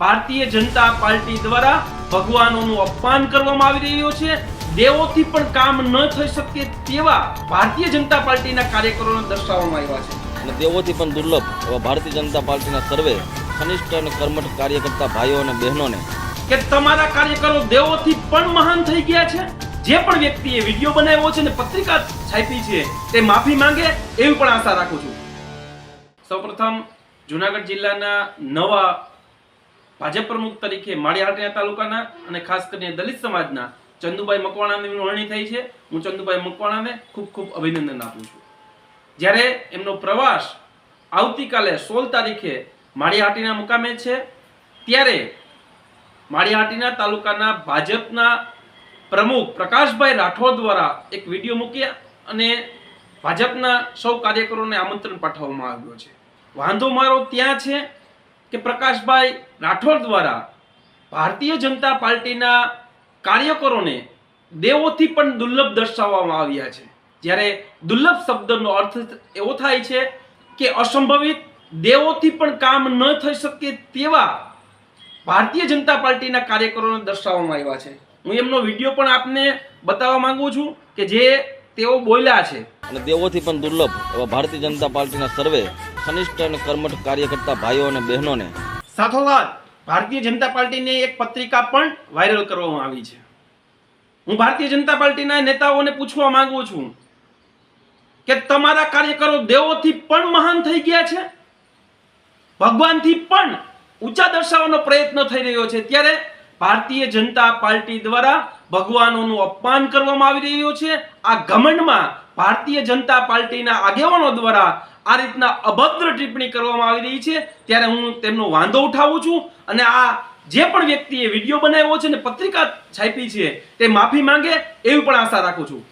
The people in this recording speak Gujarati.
ભારતીય જનતા પાર્ટી દ્વારા ભગવાનોનું અપમાન કરવામાં આવી રહ્યું છે. દેવોથી પણ કામ ન થઈ શકે તેવા ભારતીય જનતા પાર્ટીના કાર્યકરોને દર્શાવવામાં આવ્યા છે. અને દેવોથી પણ દુર્લભ એવા ભારતીય જનતા પાર્ટીના સર્વે કનિષ્ઠ અને કર્મઠ કાર્યકર્તા ભાઈઓ અને બહેનોને. કે તમારા કાર્યકરો દેવોથી પણ મહાન થઈ ગયા છે? જે પણ વ્યક્તિએ વીડિયો બનાવ્યો છે ને પત્રિકા છાપી છે તે માફી માંગે એવી પણ આશા રાખું છું. સૌપ્રથમ જુનાગઢ જિલ્લાના નવા ભાજપ પ્રમુખ તરીકે માળિયાહાટીના તાલુકાના અને ખાસ કરીને દલિત સમાજના ચંદુભાઈ મકવાણાની વરણી થઈ છે. હું ચંદુભાઈ મકવાણાને ખૂબ ખૂબ અભિનંદન આપું છું. જ્યારે એમનો પ્રવાસ આવતીકાલે સોળ તારીખે માળિયાહાટીના મુકામે છે, ત્યારે માળિયાહાટીના તાલુકાના ભાજપના પ્રમુખ પ્રકાશભાઈ રાઠોડ દ્વારા એક વીડિયો મૂક્યા અને ભાજપના સૌ કાર્યકરોને આમંત્રણ પાઠવવામાં આવ્યો છે. વાંધો મારો ત્યાં છે. કે પ્રકાશભાઈ રાઠોડ દ્વારા ભારતીય જનતા પાર્ટીના કાર્યકરોને દેવોથી પણ દુર્લભ દર્શાવવામાં આવ્યા છે. જ્યારે દુર્લભ શબ્દનો અર્થ એવો થાય છે કે અસંભવિત દેવોથી પણ કામ ન થઈ શકે તેવા ભારતીય જનતા પાર્ટીના કાર્યકરોને દર્શાવવામાં આવ્યા છે. હું એમનો વીડિયો પણ આપને બતાવવા માંગુ છું કે જે તેઓ બોલ્યા છે. અને દેવોથી પણ દુર્લભ એવા ભારતીય જનતા પાર્ટીના સર્વે કનિષ્ઠ અને કર્મઠ કાર્યકર્તા ભાઈઓ અને બહેનોને સાથોસાથ, ભારતીય જનતા પાર્ટીની એક પત્રિકા પણ વાયરલ કરવામાં આવી છે. હું ભારતીય જનતા પાર્ટીના નેતાઓને પૂછવા માંગુ છું કે તમારા કાર્યકરો દેવોથી પણ મહાન થઈ ગયા છે? ભગવાનથી પણ ઊંચા દર્શાવવાનો પ્રયત્ન થઈ રહ્યો છે. ત્યારે ભારતીય જનતા પાર્ટી દ્વારા ભગવાનોનું અપમાન કરવામાં આવી રહ્યું છે. આ ઘમંડમાં ભારતીય જનતા પાર્ટીના આગેવાનો દ્વારા આ રીતના અભદ્ર ટિપ્પણી કરવામાં આવી રહી છે. ત્યારે હું તેમનો વાંધો ઉઠાવું છું અને આ જે પણ વ્યક્તિએ વીડિયો બનાવ્યો છે ને પત્રિકા છાપી છે તે માફી માંગે એવી પણ આશા રાખું છું.